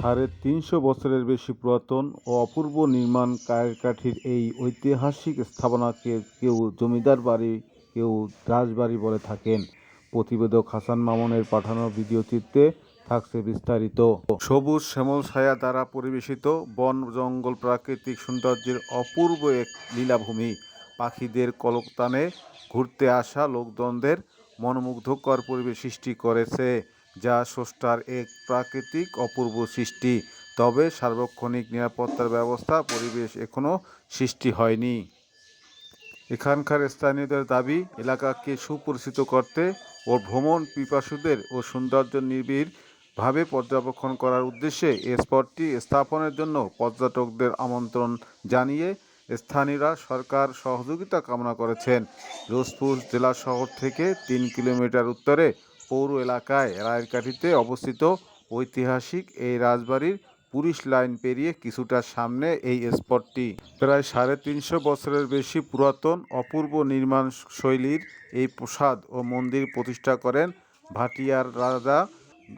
সাড়ে তিনশো বছরের বেশি পুরাতন ও অপূর্ব নির্মাণ কাঠের এই ঐতিহাসিক স্থাপনাকে কেউ জমিদার বাড়ি, কেউ রাজবাড়ি বলে থাকেন। প্রতিবেদক হাসান মামুনের পাঠানো ভিডিওচিত্রে থাকছে বিস্তারিত। সবুজ শ্যামল ছায়া দ্বারা পরিবেশিত বন, জঙ্গল, প্রাকৃতিক সৌন্দর্যের অপূর্ব এক লীলাভূমি। পাখিদের কলকতানে ঘুরতে আসা লোকজনদের মনোমুগ্ধকর পরিবেশ সৃষ্টি করেছে। যা স্রষ্টার এক প্রাকৃতিক অপূর্ব সৃষ্টি। তবে সার্বক্ষণিক নিরাপত্তার ব্যবস্থা পরিবেশ এখনও সৃষ্টি হয়নি। এখানকার স্থানীয়দের দাবি, এলাকাকে সুপরিচিত করতে ও ভ্রমণ পিপাসুদের ও সৌন্দর্য নিবিড়ভাবে পর্যবেক্ষণ করার উদ্দেশ্যে এই স্পটটি স্থাপনের জন্য পর্যটকদের আমন্ত্রণ জানিয়ে স্থানীয়রা সরকার সহযোগিতা কামনা করেছেন। রোজপুর জেলা শহর থেকে তিন কিলোমিটার উত্তরে পৌর এলাকায় রায়েরকাঠিতে অবস্থিত ঐতিহাসিক এই রাজবাড়ির পুলিশ লাইন পেরিয়ে কিছুটা সামনে এই স্পটটি। প্রায় সাড়ে তিনশো বছরের বেশি পুরাতন অপূর্ব নির্মাণ শৈলীর এই প্রসাদ ও মন্দির প্রতিষ্ঠা করেন ভাটিয়ার রাজা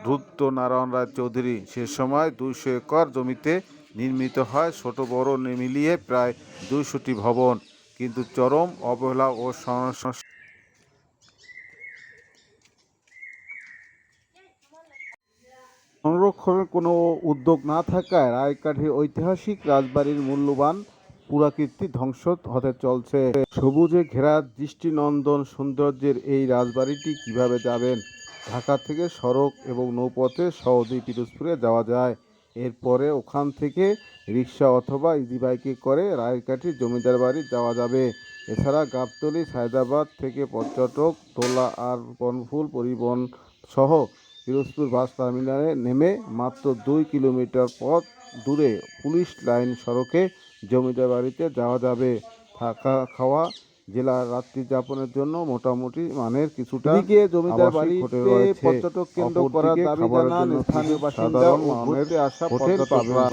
রুদ্রনারায়ণ রায় চৌধুরী। সে সময় দুইশো একর জমিতে নির্মিত হয় ছোট বড় মিলিয়ে প্রায় দুইশোটি ভবন। কিন্তু চরম অবহেলা ও সংস্কার সংরক্ষণের কোনো উদ্যোগ না থাকায় রায়কাঠির ঐতিহাসিক রাজবাড়ির মূল্যবান পুরাকীর্তি ধ্বংস হতে চলছে। সবুজে ঘেরা দৃষ্টিনন্দন সৌন্দর্যের এই রাজবাড়িটি কীভাবে যাবেন? ঢাকা থেকে সড়ক এবং নৌপথে সহজেই পিরোজপুরে যাওয়া যায়। এরপরে ওখান থেকে রিক্সা অথবা ইজি বাইকে করে রায়কাঠির জমিদার বাড়ি যাওয়া যাবে। এছাড়া গাবতলী, সায়দাবাদ থেকে পর্যটক তোলা আর বনফুল পরিবহন সহ পিরোজপুর বাস টার্মিনালে নেমে মাত্র দুই কিলোমিটার পথ দূরে পুলিশ লাইন সড়কে জমিদার বাড়িতে যাওয়া যাবে। থাকা খাওয়া জেলার রাত্রি যাপনের জন্য মোটামুটি মানের কিছুটা গিয়ে জমিদার বাড়িতে পর্যটক কেন্দ্র করার দাবি জানান স্থানীয় বাসিন্দা আসা পর্যটকরা।